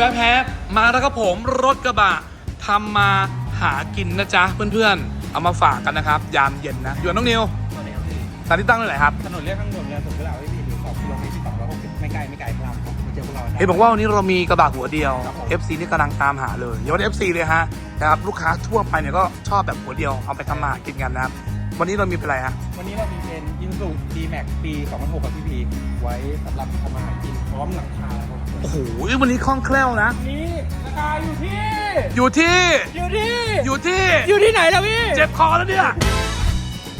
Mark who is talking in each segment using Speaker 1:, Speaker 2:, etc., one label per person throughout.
Speaker 1: แวบแฮปมาแล้วครับผมรถกระบะทำมาหากินนะจ๊ะเพื่อนๆ เอามาฝากกันนะครับ ยามเย็นนะอยู่กับน้องนิว
Speaker 2: สวัสดีครับพี่
Speaker 1: สถานที่ตั้งที่ไหนครับ
Speaker 2: ถนนเรียบข้างบนเนี่ยผมก็เล่าให้พี่ดูสองกิโลเมตรที่สองร้อยหกสิบไม่ไกลไม่ไกลครับมาเจอพวกเราได้
Speaker 1: เห็นบอกว่าวันนี้เรามีกระบะหัวเดียว
Speaker 2: ครับผม
Speaker 1: FC นี่กำลังตามหาเลยอย่าว่าแต่ FC เลยฮะนะครับลูกค้าทั่วไปเนี่ยก็ชอบแบบหัวเดียวเอาไปทำมาหากินกันนะครับ วันนี้เรามีเป็นอะไรฮะ
Speaker 2: วันนี้เรามีเป็นยูซูดีแม็กปี 2006กับพี่พีไว้สำหรับทำอาหารกินพร้อมหลังคาครับผม
Speaker 1: โอ้โหวันนี้คล่องแคล่วนะ
Speaker 2: นี่ราคาอยู่ที่
Speaker 1: อยู่ที่
Speaker 2: อยู่ที่
Speaker 1: อยู่ที่
Speaker 2: อยู่ที่ไหนล่ะพี่
Speaker 1: เจ็บคอแล้วเนี่ย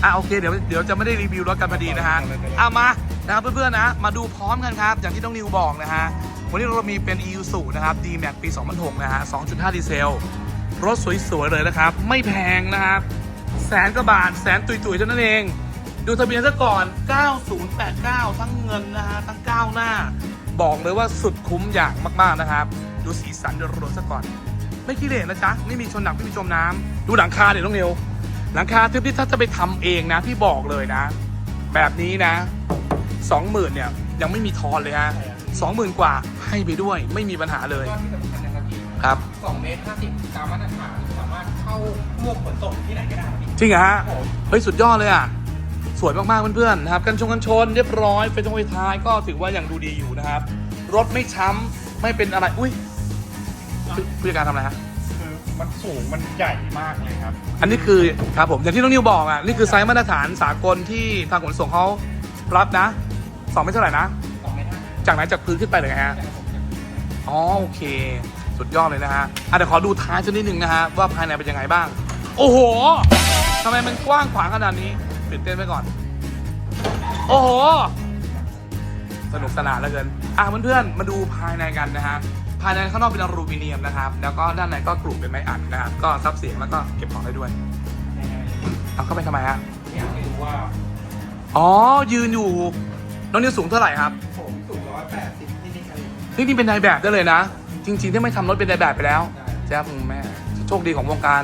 Speaker 1: อะโอเคเดี๋ยวเดี๋ยวจะไม่ได้รีวิวรถกันพอดีนะฮะเอามานะครับเพื่อนๆนะ มาดูพร้อมกันครับ อย่างที่น้องนิวบอกนะฮะ วันนี้เรามีเป็น e u s u นะครับ D Max ปี 2006 นะฮะ 2.5 ดีเซล รถสวยๆเลยนะครับ ไม่แพงนะครับ แสนกว่าบาทแสนตุยๆเท่านั้นเอง ดูทะเบียนซะก่อน 9089 ทั้งเงินนะฮะ ทั้งก้าวหน้า บอกเลยว่าสุดคุ้มอย่างมากๆนะครับ ดูสีสันดูรถซะก่อน ไม่ขี้เหร่นะจ๊ะ ไม่มีชนหนักไม่มีจมน้ำดูหลังคาเดี๋ยวน้องนิวหลังคาทึบที่ถ้าจะไปทำเองนะ พี่บอกเลยนะ แบบนี้นะสองหมื่นเนี่ยยังไม่มีทอนเลยฮะสองหมื่นกว่าให้ไปด้วยไม่มีปัญหาเลย
Speaker 2: ก็ที่สำคัญนะครับพี่
Speaker 1: ครับ
Speaker 2: 2เมตร50ตามมาตรฐานสามารถเข้าพวกขนส่งที่ไหนก็ได้พี่
Speaker 1: จริงเหรอฮะ
Speaker 2: ผม
Speaker 1: เฮ้ย สุดยอดเลยอะ สวยมาก ๆ เพื่อน ๆ นะครับ กันชงกันชนเรียบร้อยไฟตรงไฟท้ายก็ถือว่ายังดูดีอยู่นะครับ รถไม่ช้ำไม่เป็นอะไร อุ้ยผู้ผู้จัดการทำอะไรฮะ
Speaker 2: คือมันสูงมันใหญ่มากเลยครับ
Speaker 1: อันนี้คือครับผมอย่างที่น้องนิวบอกอะนี่คือไซส์มาตรฐานสากลที่ทางขนส่งเขารับนะสองไม่เท่าไหร่นะ
Speaker 2: 2เมตร50
Speaker 1: จากไหนจากพื้นขึ้นไปเลยไงฮะ
Speaker 2: จากผมจาก
Speaker 1: อ๋อโอเค สุดยอดเลยนะฮะอะเดี๋ยวขอดูท้ายสักนิดนึงนะฮะว่าภายในเป็นยังไงบ้าง โอ้โห ทำไมมันกว้างขวางขนาดนี้ตื่นเต้นไปก่อน โอ้โห สนุกสนานเหลือเกิน อะเพื่อนๆมาดูภายในกันนะฮะ ภายในข้างนอกเป็นอลูมิเนียมนะครับ แล้วก็ด้านในก็กลุ่มเป็นไม้อัดนะครับ ก็ซับเสียงแล้วก็เก็บของได้ด้วย เอาเข้าไปทำไมฮะ
Speaker 2: อยากให้รู้ว่า
Speaker 1: อ๋อ ยืนอยู่ น้องนิวสูงเท่าไหร่ครับ
Speaker 2: ผมสูง180นี่นี่ครับ
Speaker 1: นี่นี่เป็นนายแบบได้เลยนะ จริงๆ ถ้าไม่ทำรถเป็นนายแบบไปแล้ว
Speaker 2: ได้
Speaker 1: แจ๊บคุณแม่ โชคดีของวงการ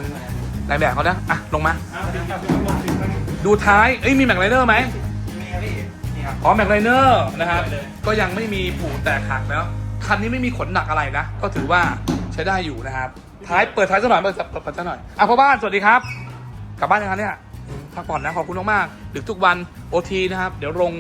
Speaker 1: นายแบบเขานะอะลงมา
Speaker 2: อ้าวเดี๋ยวกลับไปลงถึงมัน
Speaker 1: ดูท้ายเอ้ยมีแม็กไลเนอร์ไหม
Speaker 2: นี่ครับพี่นี่ครับ
Speaker 1: อ๋อแม็กไลเนอร์นะครับ
Speaker 2: เลย
Speaker 1: ก็ยังไม่มีผูแตกหักแล้วคันนี้ไม่มีขนหนักอะไรนะ ก็ถือว่าใช้ได้อยู่นะครับ ท้ายเปิดท้ายสักหน่อยเปิดเปิดเปิดสักหน่อยอะพ่อบ้านสวัสดีครับ กลับบ้านยังคะเนี่ยอืมพักผ่อนนะขอบคุณมากๆดึกทุกวันโอทีนะครับ เดี๋ยวลง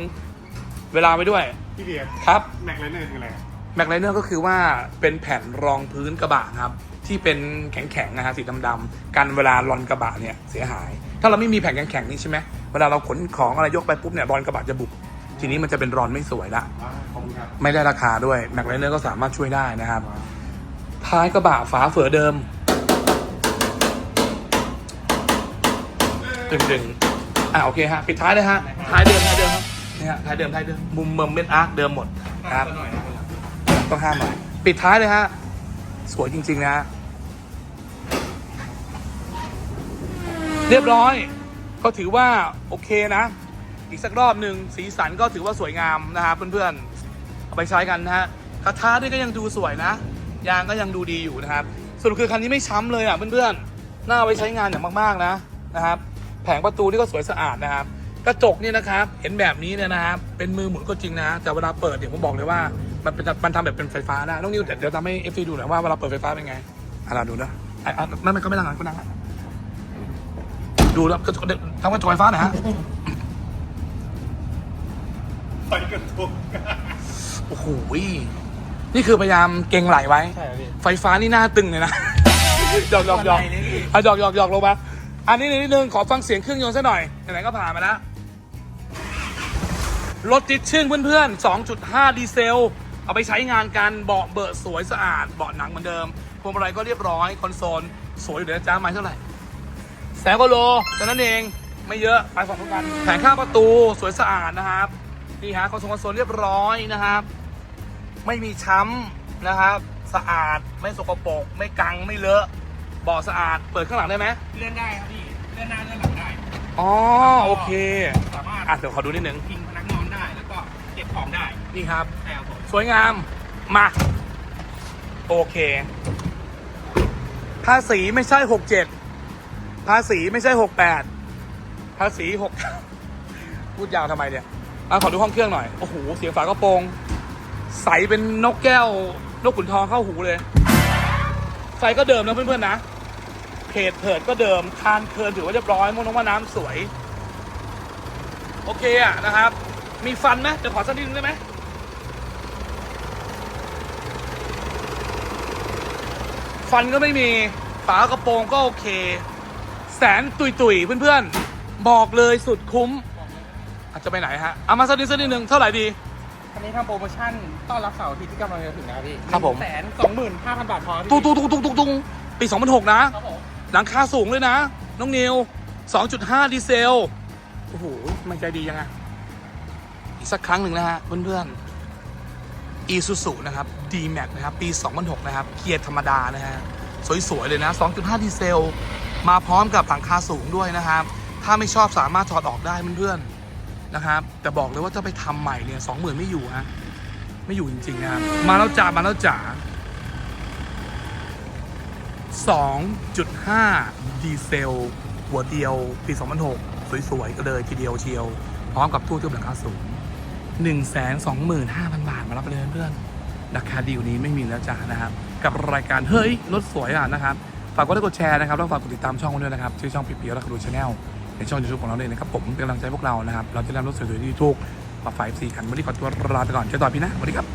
Speaker 1: เวลาไปด้วย
Speaker 3: พี่เดียร์
Speaker 1: ครับ
Speaker 3: แม็กไลเนอร์คืออะไรครับ
Speaker 1: แม็กไลเนอร์ก็คือว่าเป็นแผ่นรองพื้นกระบะครับ ที่เป็นแข็งๆนะฮะสีดำๆกันเวลาลอนกระบะเนี่ยเสียหาย ถ้าเราไม่มีแผ่นแข็งๆนี่ใช่ไหมเวลาเราขนของอะไรยกไปปุ๊บเนี่ยรอนกระบะจะบุบทีนี้มันจะเป็นรอนไม่สวยละ
Speaker 3: อ่าขอบคุณครับ
Speaker 1: ไม่ได้ราคาด้วยแม็กไลเนอร์ก็สามารถช่วยได้นะครับ ท้ายกระบะฝาเฟือเดิมดึงๆอะโอเคฮะปิดท้ายเลยฮะท้ายเดิมท้ายเดิมครับเนี่ยฮะท้ายเดิมท้ายเดิมมุมเมิมเม็ดอาร์คเดิมหมดครับ
Speaker 2: หน่อยนะครับ
Speaker 1: ต้องห้ามหน่อยปิดท้ายเลยฮะสวยจริงๆนะ เรียบร้อย ก็ถือว่าโอเคนะ อีกสักรอบหนึ่งสีสันก็ถือว่าสวยงามนะครับเพื่อนๆเอาไปใช้กันนะฮะกระทะนี่ก็ยังดูสวยนะ ยางก็ยังดูดีอยู่นะครับสรุปคือคันนี้ไม่ช้ำเลยอะเพื่อนๆน่าเอาไปใช้งานอย่างมากๆนะนะครับแผงประตูนี่ก็สวยสะอาดนะครับ กระจกเนี่ยนะครับ เห็นแบบนี้เนี่ยนะครับเป็นมือหมุนก็จริงนะ แต่เวลาเปิดเนี่ยวผมบอกเลยว่ามันเป็นมันทำแบบเป็นไฟฟ้าได้น้องนิวเดี๋ยวเดี๋ยวทำให้เอฟซีดูหน่อยว่าเวลาเปิดไฟฟ้าเป็นไงอะเราดูนะอะอะนั่นมันก็ไม่นั่งอะก็นั่งอะ ดูแล้วกระจกเดี๋ยวทำกระจกไฟฟ้าหน่อยฮะ
Speaker 3: ไปกันทุก
Speaker 1: โอ้โหนี่คือพยายามเก่งไหลไว้
Speaker 2: ใช่ครับพี่
Speaker 1: ไฟฟ้านี่หน้าตึงเลยนะ หยอกหยอกหยอก
Speaker 2: อะไรเนี่ยพี่
Speaker 1: อะหยอกหยอกหยอกลงมา อันนี้นิดนึงขอฟังเสียงเครื่องยนต์ซะหน่อย ไหนๆก็ผ่านมาแล้ว รถติดชื่นเพื่อนๆ 2.5 ดีเซล เอาไปใช้งานกันเบาะเบอะสวยสะอาด เบาะหนังเหมือนเดิมพวงมาลัยก็เรียบร้อย คอนโซล สวยอยู่เดี๋ยวนะจ้าไม้เท่าไหร่ แสนกว่าโลเท่านั้นเองไม่เยอะไปสองทุกกันแผงข้างประตูสวยสะอาดนะครับนี่ฮะคอนโซลคอนโซลเรียบร้อยนะครับ ไม่มีช้ำนะครับ สะอาดไม่สกปรกไม่กังไม่เลอะเบาะสะอาดเปิดข้างหลังได้ไหม
Speaker 2: เลื่อนได้ครับพี่เลื่อนหน้าเลื่อนหลังได้
Speaker 1: อ๋อโอเค
Speaker 2: สามารถ
Speaker 1: อะเดี๋ยวขอดูนิดนึง
Speaker 2: พิงพนักนอนได้แล้วก็เก็บของได้
Speaker 1: นี่ครับ
Speaker 2: ใช่ครับผม
Speaker 1: สวยงามมาโอเคภาษีไม่ใช่หกเจ็ด ภาษีไม่ใช่หกแปดภาษีหกพูดยาวทำไมเนี่ยอะขอดูห้องเครื่องหน่อย โอ้โห เสียงฝากระโปรง ใสเป็นนกแก้วนกขุนทองเข้าหูเลย ไฟก็เดิมนะเพื่อนๆนะ เพจเพิดก็เดิม คานเคินถือว่าเรียบร้อยมองน้องว่าน้ำสวย โอเคอะนะครับ มีฟันไหมจะขอสักนิดนึงได้ไหมฟันก็ไม่มี ฝากระโปรงก็โอเค แสนตุยตุยๆเพื่อนๆ บอกเลยสุดคุ้ม อาจจะไปไหนฮะเอามาสักนิดสักนิดนึงเท่าไหร่ดี
Speaker 2: คันนี้ทำโปรโมชั่นต้อนรับเสาร์อาทิตย์ที่กำลังจะถึงนะพี่
Speaker 1: ครับผม
Speaker 2: แสนสองหมื่นห้าพันบาทพอพี่
Speaker 1: ตุ้งตุ้งตุ้งตุ้งตุ้งตุ้งปี 2006 นะ
Speaker 2: ครับผม
Speaker 1: หลังคาสูงเลยนะ น้องนิว2.5 ดีเซล โอ้โห มันใจดียังไงอีกสักครั้งหนึ่งนะฮะ เพื่อนๆ Isuzu นะครับ D-Max นะครับ ปี 2006 นะครับ เกียร์ธรรมดานะฮะ สวย ๆ เลยนะ 2.5 ดีเซล มาพร้อมกับหลังคาสูงด้วยนะครับ ถ้าไม่ชอบสามารถถอดออกได้เพื่อนๆนะครับ แต่บอกเลยว่าถ้าไปทำใหม่เนี่ย20,000ไม่อยู่ฮะไม่อยู่จริงๆนะครับมาแล้วจ่ามาแล้วจ๋า2.5 ดีเซล หัวเดียว ปี 2006 สวยๆก็เลยทีเดียวเชียว พร้อมกับตู้ทึบหลังคาสูง 125,000 บาท มารับไปเลยเพื่อนๆราคาดีกว่านี้ไม่มีแล้วจ้านะครับ กับรายการเฮ้ย รถสวยอะนะครับ ฝากกดไลค์กดแชร์นะครับแล้วฝากกดติดตามช่องด้วยนะครับชื่อช่องปีเปียวและคารูชาแนลในช่องยูทูบของเราเลยนะครับผมเป็นกำลังใจพวกเรานะครับเราจะนำรถสวยๆที่ทุกมาฝ่ายสี่คันวันนี้ขอตัวลาไปก่อนเจอต่อพี่นะสวัสดีครับ